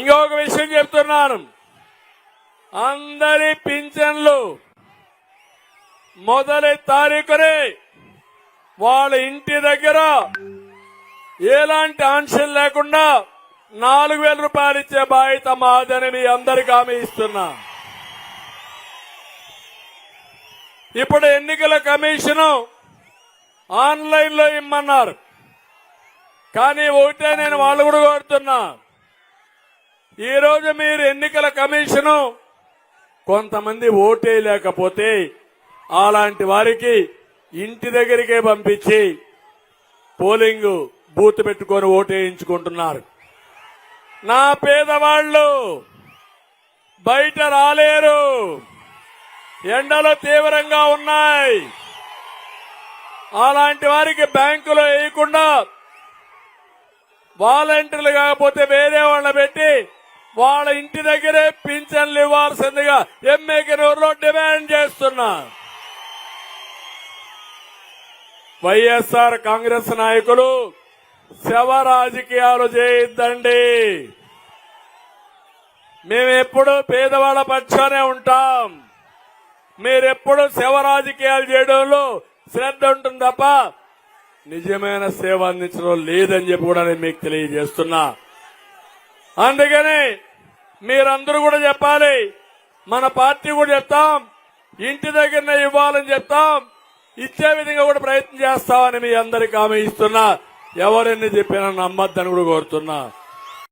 ఇంకొక విషయం చెప్తున్నాను. అందరి పింఛన్లు మొదటి తారీఖునే వాళ్ళ ఇంటి దగ్గర ఎలాంటి ఆంక్షలు లేకుండా నాలుగు వేల రూపాయలు ఇచ్చే బాధ్యత మాదని మీ అందరికి హామీ ఇస్తున్నా. ఇప్పుడు ఎన్నికల కమిషను ఆన్లైన్లో ఇమ్మన్నారు. కానీ ఒకటే నేను వాళ్ళు కూడా కోరుతున్నా. ఈ రోజు మీరు ఎన్నికల కమిషను కొంతమంది ఓటేయలేకపోతే అలాంటి వారికి ఇంటి దగ్గరికే పంపించి పోలింగ్ బూత్ పెట్టుకొని ఓటేయించుకుంటున్నారు. నా పేదవాళ్ళు బయట రాలేరు. ఎండలు తీవ్రంగా ఉన్నాయి. అలాంటి వారికి బ్యాంకులో వేయకుండా వాలంటీర్లు కాకపోతే వేరే వాళ్ళ పెట్టి వాళ్ళ ఇంటి దగ్గరే పింఛన్లు ఇవ్వాల్సిందిగా ఎమ్మెకి డిమాండ్ చేస్తున్నా. వైఎస్ఆర్ కాంగ్రెస్ నాయకులు శవ రాజకీయాలు చేయొద్దండి. మేమెప్పుడు పేదవాళ్ళ పక్షానే ఉంటాం. మీరెప్పుడు శవ రాజకీయాలు చేయడంలో శ్రద్ధ ఉంటుంది తప్ప నిజమైన సేవ అందించడం లేదని చెప్పి కూడా నేను మీకు తెలియజేస్తున్నా. అందుకని మీరందరూ కూడా చెప్పాలి. మన పార్టీ కూడా చెప్తాం. ఇంటి దగ్గరనే ఇవ్వాలని చెప్తాం. ఇచ్చే విధంగా కూడా ప్రయత్నం చేస్తామని మీ అందరికి హామీ ఇస్తున్నా. ఎవరెన్ని చెప్పినా నమ్మద్దని కూడా కోరుతున్నా.